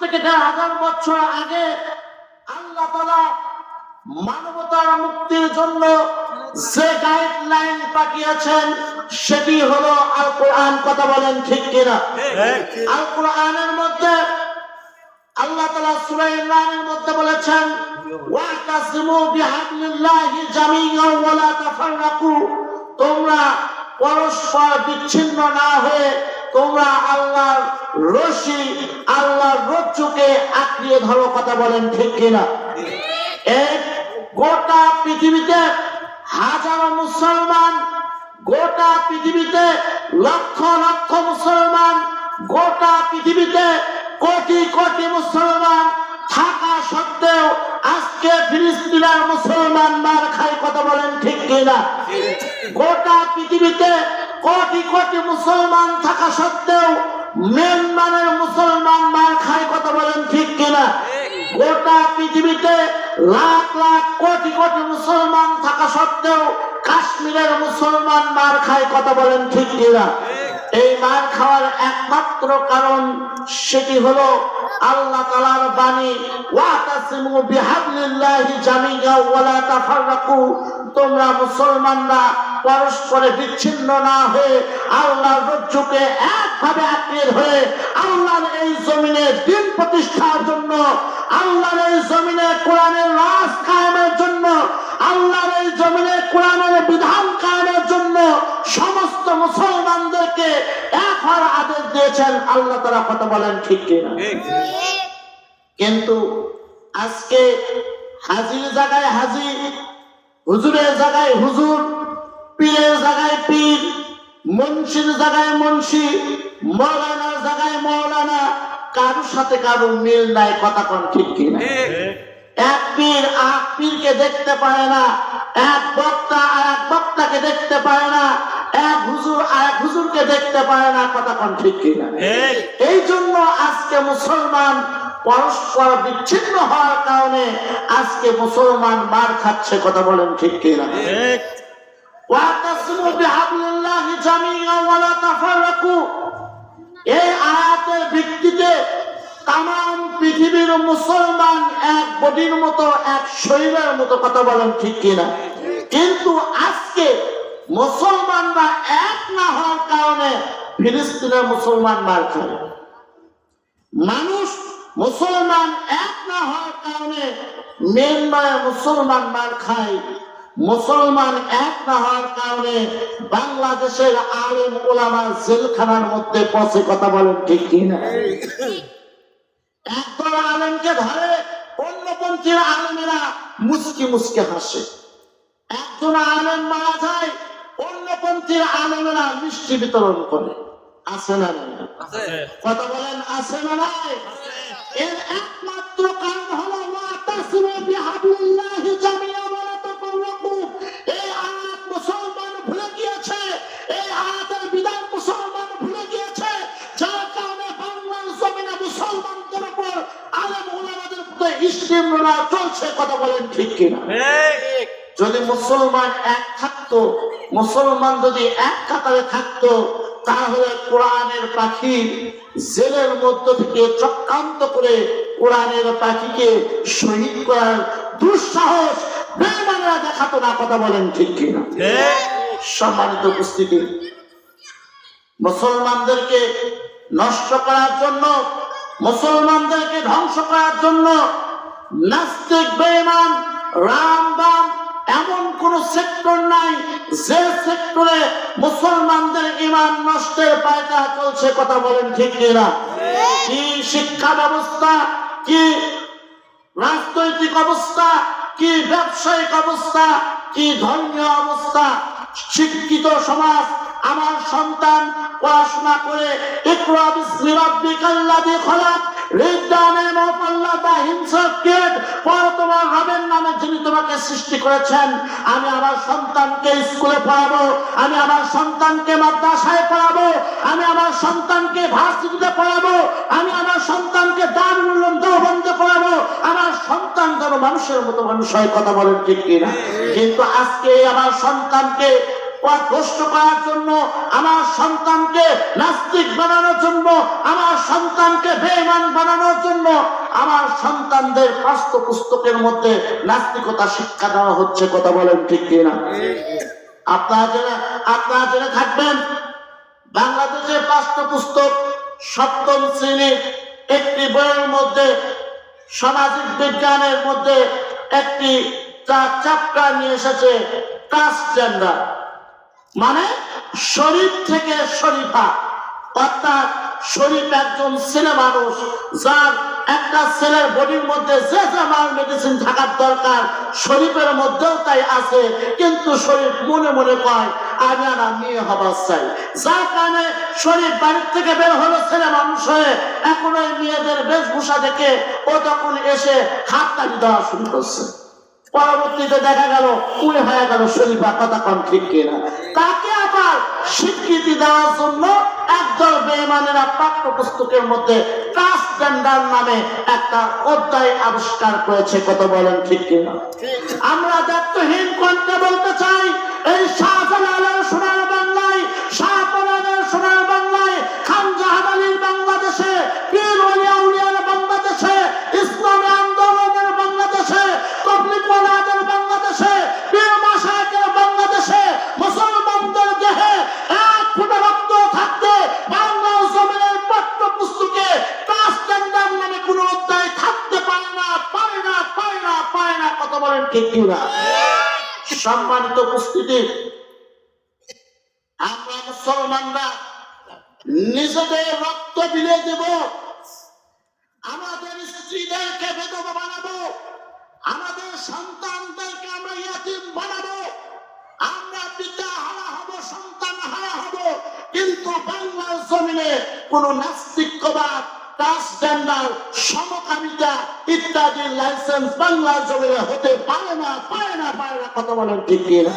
থেকে দেড় হাজার বছর আগে আল্লাহ তালা মানবতার মুক্তির জন্য যে গাইডলাইন পাঠিয়েছেন সেটি হলো আল কোরআন কথা বলেন ঠিক কিনা? আল কোরআনের মধ্যে আল্লাহ তালা সূরা ইমরানের মধ্যে বলেছেন বিহাবলিল্লাহি তাফাররাকু। তোমরা পরস্পর বিচ্ছিন্ন না হয়ে তোমরা আল্লাহর রশি আল্লাহর রজ্জুকে আঁকড়িয়ে ধরো কথা বলেন ঠিক কিনা? এই গোটা পৃথিবীতে হাজারো মুসলমান গোটা পৃথিবীতে লক্ষ লক্ষ মুসলমান গোটা পৃথিবীতে কোটি কোটি মুসলমান থাকা সত্ত্বেও আজকে ফিলিস্তিনের মুসলমান মার খায় কথা বলেন ঠিক কিনা? গোটা পৃথিবীতে কোটি কোটি মুসলমান থাকা সত্ত্বেও মিয়ানমারের মুসলমান মার খায় কথা বলেন ঠিক কিনা? গোটা পৃথিবীতে লাখ লাখ কোটি কোটি মুসলমান থাকা সত্ত্বেও কাশ্মীরের মুসলমান মার খায় কথা বলেন ঠিক কিনা? এই মার খাওয়ার একমাত্র কারণ সেটি হলো আল্লাহ তালার বাণী ওয়াতাসিমু বিহাবলিল্লাহি জামিআ ওয়া লা তাফাররাকু। তোমরা মুসলমানরা পরস্পরে বিচ্ছিন্ন না হয়ে আল্লাহর রজ্জুকে একভাবে আঁকড়ে ধরে আল্লাহর এই জমিনে দিন প্রতিষ্ঠার জন্য, আল্লাহর এই জমিনে কোরআনের রাজ কায়েমের জন্য, আল্লাহর এই জমিনে কোরআনের বিধান কায়েমের জন্য সমস্ত মুসলমানদেরকে এক হওয়ার আদেশ দিয়েছেন আল্লাহ তারা কথা বলেন ঠিক কিনা? কিন্তু আজকে হাজির জায়গায় হাজির হুজুরের জায়গায় হুজুর পীরের জায়গায় পীর মুন্সির জায়গায় মুন্সি মৌলানার জায়গায় মৌলানা কারোর সাথে কারও মিল নাই কথা কোন ঠিক কিনা? এক পীর আর পীরকে দেখতে পারে না এক বক্তা আর এক বক্তাকে দেখতে পারে না এক হুজুর এক হুজুরকে দেখতে পারে না কথা কোন ঠিক কিনা? এই। জন্য আজকে মুসলমান পরস্পর বিচ্ছিন্ন হওয়ার কারণে আজকে মুসলমান মার খাচ্ছে কথা বলেন ঠিক কিনা? ওয়াতাসিমু বিহাবলিল্লাহি জামিআন ওয়া লা তাফাররাকু। এই আয়াতের ভিত্তিতে তাম পৃথিবীর মুসলমান এক বডির মতো এক শরীরের মতো কথা বলেন ঠিক কিনা? কিন্তু আজকে মুসলমানরা এক না হওয়ার কারণে ফিলিস্তিনের মুসলমান মার খায়। মানুষ মুসলমান এক না হওয়ার কারণে মিয়ানমারের মুসলমান মার খায়। মুসলমান এক না হওয়ার কারণে বাংলাদেশের আলেম ওলামা জেলখানার মধ্যে পচে কথা বলেন ঠিক কিনা? একদল আলেমকে ধরে, অন্যপন্থীর আলেমেরা মুসকি মুসকে হাসে। একজন আলেম মারা অন্যপন্থীর আলেমেরা মিষ্টি বিতরণ করে। আছে না? কথা বলেন আছে না নাই? এর একমাত্র কারণ হলো ওয়াতাসিমু বিহাবলিল্লাহি জামিআ ওয়া লা তাফাররাকু। এই আয়াত মুসলমান ভুলে গিয়েছে। এই আয়াতের বিধান মুসলমান ভুলে গিয়েছে। যার কারণে বাংলার জমিনে মুসলমানদের উপর আলেম ওলামাদের উপর ইস্তিমরা চলছে। কথা বলেন ঠিক কিনা? যদি মুসলমান এক থাকতো মুসলমান যদি এক কাতারে থাকতো তাহলে কোরআনের পাখি জেলের মধ্য থেকে চক্রান্ত করে কোরআনের পাখিকে শহীদ করার দুঃসাহস বেমানরা দেখাতো না কথা বলেন ঠিক কিনা? সম্মানিত উপস্থিতি মুসলমানদেরকে নষ্ট করার জন্য মুসলমানদেরকে ধ্বংস করার জন্য নাস্তিক বেমান রাম বাম এমন কোন সেক্টর নাই যে সেক্টরে মুসলমানদের ইমান নষ্টের পায়তা চলছে কথা বলেন ঠিক কিনা? কি শিক্ষা ব্যবস্থা কি রাজনৈতিক অবস্থা কি ব্যবসায়িক অবস্থা কি ধর্মীয় অবস্থা? শিক্ষিত সমাজ আমার সন্তান পড়াশোনা করে ইকরা বিসমি রাব্বিকাল্লাযী খলাক যিনি তোমাকে সৃষ্টি করেছেন, আমি আমার সন্তানকে আমি আমার সন্তানকে আমি আমার সন্তানকে আমি আমার সন্তানকে পড়াবো আমার সন্তান মানুষের মতো মানুষ হয়, কথা বলেন ঠিক কিনা? কিন্তু আজকে আমার সন্তানকে করার জন্য আমার সন্তানকে নাস্তিক বানানোর জন্য, আমার সন্তানকে বেঈমান বানানোর জন্য আমার সন্তানদের পাঠ্যপুস্তকের মধ্যে নাস্তিকতা শিক্ষা দেওয়া হচ্ছে, কথা বলেন ঠিক কিনা? আপনারা জেনে আপনারা জেনে থাকবেন, বাংলাদেশের পাঠ্যপুস্তক সপ্তম শ্রেণির একটি বইয়ের মধ্যে, সামাজিক বিজ্ঞানের মধ্যে একটি চ্যাপ্টার নিয়ে এসেছে ট্রান্সজেন্ডার মানে শরীর থেকে শরীফা, অর্থাৎ শরীফ একজন ছেলে মানুষ, যার একটা ছেলের বডির মধ্যে যে যে মাল মেডিসিন থাকার দরকার, শরীফের মধ্যেও তাই আছে। কিন্তু শরীফ মনে মনে কয়, আমি আর মেয়ে হবার চাই। যার কারণে শরীফ বাড়ির থেকে বের হলো ছেলে মানুষ হয়ে, এখন ওই মেয়েদের বেশভূষা দেখে ও তখন এসে হাত তালি দেওয়া শুরু করছে। পরবর্তীতে দেখা গেল উড়ে হয়ে গেল শরীফা কথা কম ঠিক কিনা। তাকে আবার স্বীকৃতি দেওয়ার জন্য একদল বেমানেরা পাঠ্য পুস্তকের মধ্যে ট্রান্সজেন্ডার নামে একটা অধ্যায় আবিষ্কার করেছে কত বলেন ঠিক কিনা? আমরা দায়িত্বহীন কণ্ঠে বলতে চাই এই শাহজালালের সোনার বাংলায় ঠিক সম্মানিত উপস্থিতি, আমরা মুসলমানরা নিজেদের রক্ত বিলে দেব। আমাদের স্ত্রীদেরকে বেদবা বানাবো। আমাদের সন্তানদেরকে আমরা ইয়াতিম বানাবো। আমরা পিতা হারা হব, সন্তান হারা হব। কিন্তু বাংলার জমিনে কোন নাস্তিক্যবাদ ইত্যাদি লাইসেন্স বাংলার জমিনে হতে পারে না পারে না পারে না, কথা বলেন ঠিক কিনা?